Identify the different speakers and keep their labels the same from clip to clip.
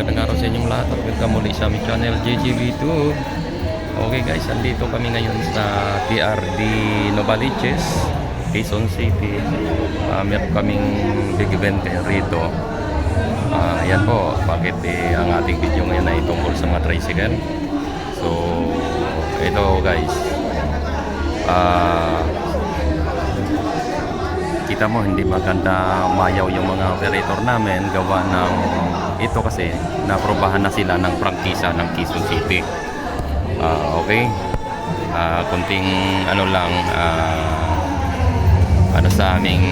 Speaker 1: magandang araw sa inyong lahat. At welcome muli sa aming channel JGB2 Okay guys, andito kami ngayon sa TRD Novaliches Quezon City. Uh, Meron kaming big event eh, rito. Ah, Ayan po, bakit eh, ang ating video ngayon ay tungkol sa mga tricycle. So, ito guys. Ah kita mo hindi maganda mayaw yung mga operator namin gawa ng ito kasi naprobahan na sila ng prangkisa ng Quezon City. Ah, okay. Ah, kunting ano lang ah, ano sa aming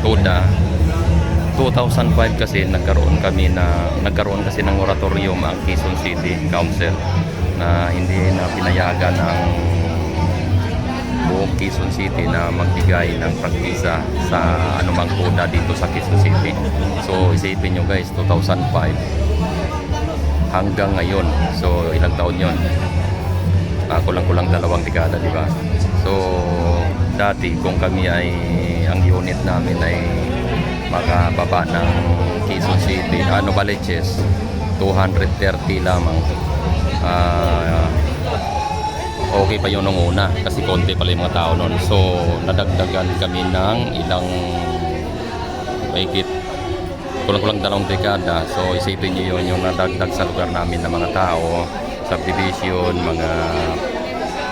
Speaker 1: tuda. 2005 kasi nagkaroon kami na nagkaroon kasi ng moratorium ang Quezon City Council na hindi na pinayagan ng buong Quezon City na magbigay ng prangkisa sa anumang tuda dito sa Quezon City. So isipin nyo guys, 2005 hanggang ngayon. So ilang taon yon? Ah, kulang-kulang dalawang dekada, di ba? So dati kung kami ay ang unit namin ay makababa ng Quezon City, ano Baliches, 230 lamang. Ah, okay pa yun nung una kasi konti pala yung mga tao noon. So, nadagdagan kami ng ilang mahigit kulang-kulang dalawang dekada. So, isipin niyo yun yung nadagdag sa lugar namin ng mga tao, subdivision, mga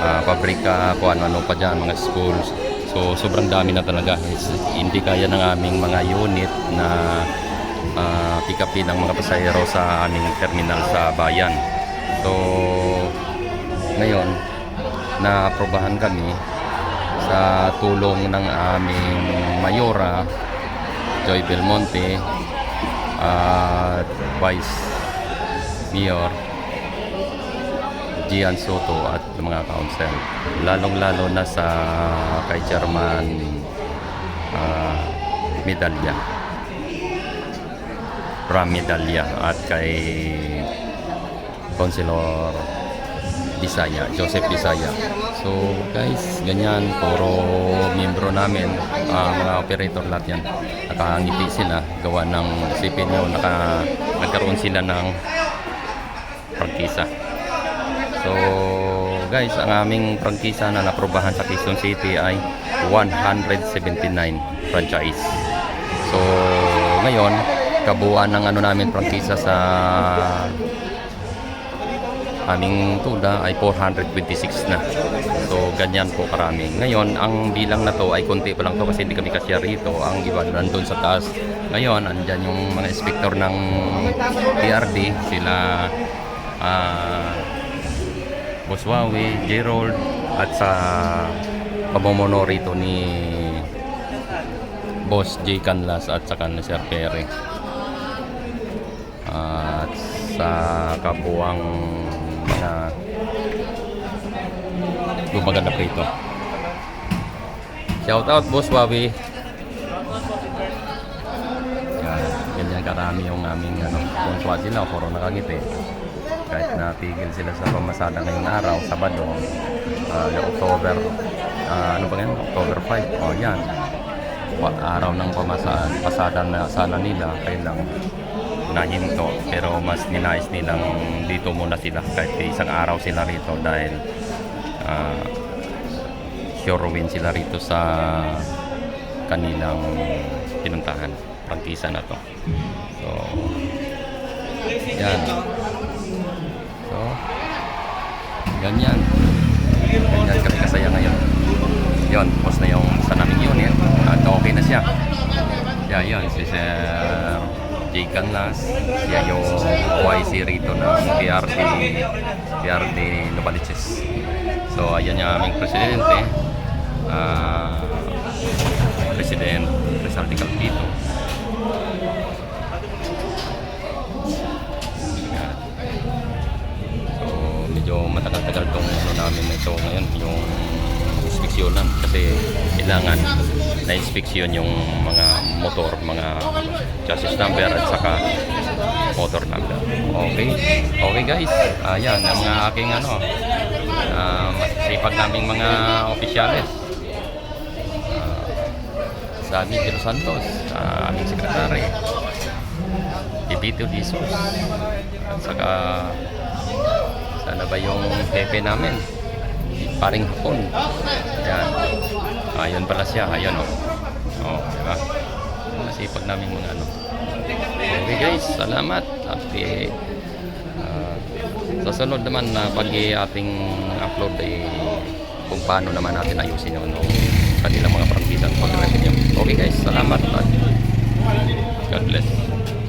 Speaker 1: ah, pabrika, kung ano-ano pa dyan, mga schools. So, sobrang dami na talaga. Is- Hindi kaya ng aming mga unit na uh, pick upin ng mga pasahero sa aming terminal sa bayan. So, ngayon, na-aprobahan kami sa tulong ng aming Mayora, Joy Belmonte, at Vice Mayor Gian Soto at mga council. Lalong-lalo na sa kay Chairman ah, Medalya. Ram Medalya at kay Councilor Bisaya, Joseph Bisaya. So guys, ganyan, puro miyembro namin, ah, mga operator lahat yan. Nakangiti sila, gawa ng isipin nyo, naka, nagkaroon sila ng prangkisa. So guys, ang aming prangkisa na naprobahan sa Quezon City ay 179 franchise. So ngayon, kabuuan ng ano namin prangkisa sa aming tuda ay 426 na. So, ganyan po karami. Ngayon, ang bilang na to ay konti pa lang to kasi hindi kami kasya rito. Ang iba nandun sa taas. Ngayon, andyan yung mga inspector ng TRD. Sila ah Boss Wawi, Gerald, at sa pamumuno rito ni Boss J. Canlas at saka ni Sir Perry. At sa kabuang mga gumaganap rito. Shout out Boss Wawi. Yan, ganyan karami yung aming ano, kung sila, puro nakangiti. Kahit natigil sila sa pamasada ngayong araw, Sabado, yung October, ah, ano ba yan? October 5. O yan. Wa- Araw ng pamasada, na sana nila, kailang nahinto. Pero mas ninais nilang dito muna sila kahit isang araw sila rito dahil ah, sure win sila rito sa kanilang pinuntahan. Prangkisa na to. So, yan. So, ganyan. Ganyan kami kasaya ngayon. Yun, tapos na yung sa naming unit. At okay na siya. Yeah, yun. Si Sir Canlas. Siya yung YC rito ng PRD, PRD Novaliches. So, ayan yung aming presidente. Ah, President Rizal de Calpito. Yan. So, medyo matagal-tagal tong ano namin na ito ngayon, yung inspeksyonan kasi kailangan na inspeksyon yung mga motor, mga chassis number at saka motor number. Okay. Okay guys. Ayan, ang mga aking ano, uh, masipag naming mga opisyales. Ah, sa amin, Santos, sa aming sekretary. Vito Jesus. At saka, sana ba yung pepe namin? Paring hapon. Ayan. Ayun pala siya. Ayan o. Oh. oh, diba? Masipag namin mga ano. Okay guys, salamat. At eh, ah, sa sunod naman na pag ating upload ay kung paano naman natin ayusin yung nung kanilang mga prangkisa at pag Okay guys, salamat at God bless.